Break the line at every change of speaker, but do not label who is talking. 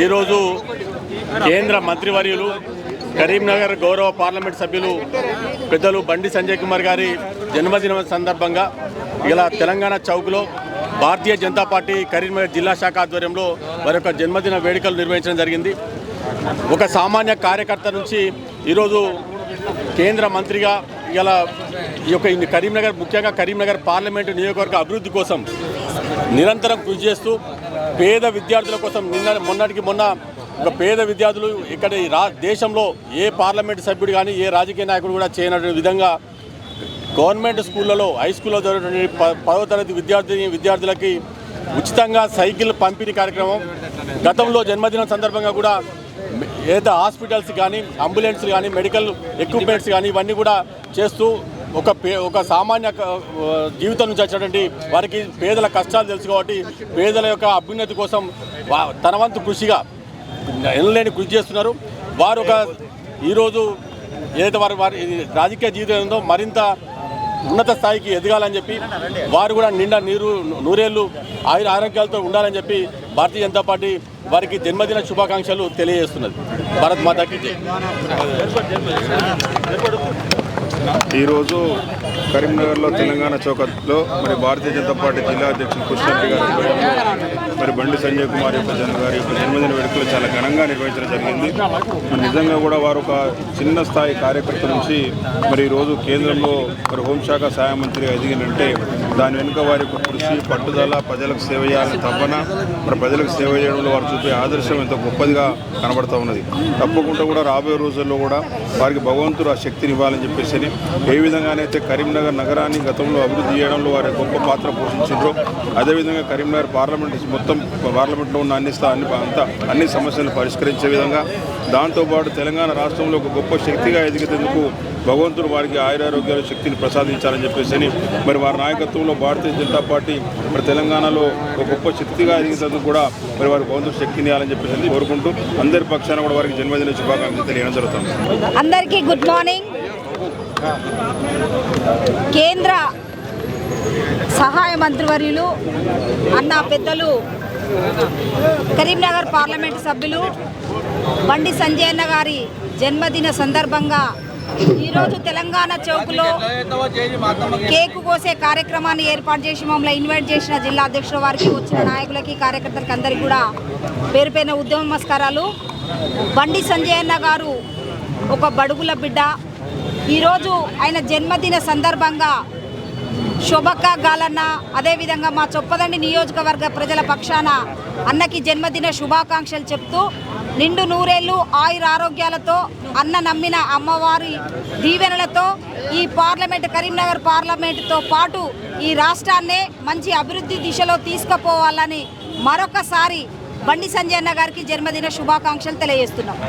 ఈరోజు కేంద్ర మంత్రివర్యులు కరీంనగర్ గౌరవ పార్లమెంట్ సభ్యులు పెద్దలు బండి సంజయ్ కుమార్ గారి జన్మదిన సందర్భంగా ఇలా తెలంగాణ చౌక్లో భారతీయ జనతా పార్టీ కరీంనగర్ జిల్లా శాఖ ఆధ్వర్యంలో వారి యొక్క జన్మదిన వేడుకలు నిర్వహించడం జరిగింది. ఒక సామాన్య కార్యకర్త నుంచి ఈరోజు కేంద్ర మంత్రిగా ఇలా ఈ యొక్క కరీంనగర్ ముఖ్యంగా కరీంనగర్ పార్లమెంటు నియోజకవర్గ అభివృద్ధి కోసం నిరంతరం కృషి చేస్తూ పేద విద్యార్థుల కోసం నిన్న మొన్నటికి మొన్న ఒక పేద విద్యార్థులు ఇక్కడ రా దేశంలో ఏ పార్లమెంట్ సభ్యుడు కానీ ఏ రాజకీయ నాయకుడు కూడా చేయనటువంటి విధంగా గవర్నమెంట్ స్కూళ్ళలో హై స్కూల్లో జరిగినటువంటి పదవ తరగతి విద్యార్థిని విద్యార్థులకి ఉచితంగా సైకిల్ పంపిణీ కార్యక్రమం. గతంలో జన్మదినం సందర్భంగా కూడా ఏదైతే హాస్పిటల్స్ కానీ అంబులెన్స్ కానీ మెడికల్ ఎక్విప్మెంట్స్ కానీ ఇవన్నీ కూడా చేస్తూ ఒక పే ఒక సామాన్య జీవితం నుంచి వచ్చినటువంటి వారికి పేదల కష్టాలు తెలుసు కాబట్టి పేదల యొక్క అభ్యున్నతి కోసం తన వంతు కృషిగా ఎనలేని కృషి చేస్తున్నారు. వారు ఒక ఈరోజు ఏదైతే వారి వారి రాజకీయ జీవితం ఉందో మరింత ఉన్నత స్థాయికి ఎదగాలని చెప్పి వారు కూడా నిండా నీరు నూరేళ్ళు ఆయుర ఆరోగ్యాలతో ఉండాలని చెప్పి భారతీయ జనతా పార్టీ వారికి జన్మదిన శుభాకాంక్షలు తెలియజేస్తున్నది. భారత్ మాతాకి జై.
ఈరోజు కరీంనగర్లో తెలంగాణ చౌకట్లో మరి భారతీయ జనతా పార్టీ జిల్లా అధ్యక్షులు కృష్ణారెడ్డి గారి మరి బండి సంజయ్ కుమార్ యొక్క జన్మ గారి యొక్క జన్మదిన వేడుకలు చాలా ఘనంగా నిర్వహించడం జరిగింది. మరి నిజంగా కూడా వారు ఒక చిన్న స్థాయి కార్యకర్త నుంచి మరి ఈరోజు కేంద్రంలో మరి హోంశాఖ సహాయ మంత్రిగా ఎదిగినంటే దాని వెనుక వారి కృషి పట్టుదల ప్రజలకు సేవ చేయాలని తప్పన మరి ప్రజలకు సేవ చేయడంలో వారు చూపే ఆదర్శం ఎంతో గొప్పదిగా కనబడుతూ ఉన్నది. తప్పకుండా కూడా రాబోయే రోజుల్లో కూడా వారికి భగవంతుడు ఆ శక్తిని ఇవ్వాలని చెప్పేసి ఏ విధంగానైతే కరీంనగర్ నగరాన్ని గతంలో అభివృద్ధి చేయడంలో వారి గొప్ప పాత్ర పోషించారో అదేవిధంగా కరీంనగర్ పార్లమెంట్ మొత్తం పార్లమెంట్లో ఉన్న అన్ని స్థా అన్ని అంతా అన్ని సమస్యలను పరిష్కరించే విధంగా దాంతోపాటు తెలంగాణ రాష్ట్రంలో ఒక గొప్ప శక్తిగా ఎదిగేందుకు భగవంతుడు వారికి ఆయురారోగ్యాల శక్తిని ప్రసాదించాలని చెప్పేసి మరి వారి నాయకత్వం నాయకత్వంలో భారతీయ జనతా పార్టీ మరి తెలంగాణలో ఒక గొప్ప శక్తిగా ఎదిగేందుకు కూడా మరి వారి భగవంతుడు శక్తిని ఇవ్వాలని చెప్పేసి కోరుకుంటూ అందరి పక్షాన కూడా వారికి జన్మదిన శుభాకాంక్షలు తెలియడం జరుగుతుంది.
అందరికీ గుడ్ మార్నింగ్. కేంద్ర సహాయ మంత్రివర్యులు అన్న పెద్దలు కరీంనగర్ పార్లమెంటు సభ్యులు బండి సంజయ్ అన్న గారి జన్మదిన సందర్భంగా ఈరోజు తెలంగాణ చౌక్లో కేకు కోసే కార్యక్రమాన్ని ఏర్పాటు చేసి మమ్మల్ని ఇన్వైట్ చేసిన జిల్లా అధ్యక్షుల వారికి వచ్చిన నాయకులకి కార్యకర్తలకి అందరికీ కూడా పేరు పేరున ఉద్యమ నమస్కారాలు. బండి సంజయ్ అన్న గారు ఒక బడుగుల బిడ్డ. ఈరోజు ఆయన జన్మదిన సందర్భంగా శుభక్క గాలన్న అదేవిధంగా మా చొప్పదండి నియోజకవర్గ ప్రజల పక్షాన అన్నకి జన్మదిన శుభాకాంక్షలు చెప్తూ నిండు నూరేళ్ళు ఆయుర ఆరోగ్యాలతో అన్న నమ్మిన అమ్మవారి దీవెనలతో ఈ పార్లమెంట్ కరీంనగర్ పార్లమెంటుతో పాటు ఈ రాష్ట్రాన్నే మంచి అభివృద్ధి దిశలో తీసుకుపోవాలని మరొకసారి బండి సంజయ్ అన్న గారికి జన్మదిన శుభాకాంక్షలు తెలియజేస్తున్నాం.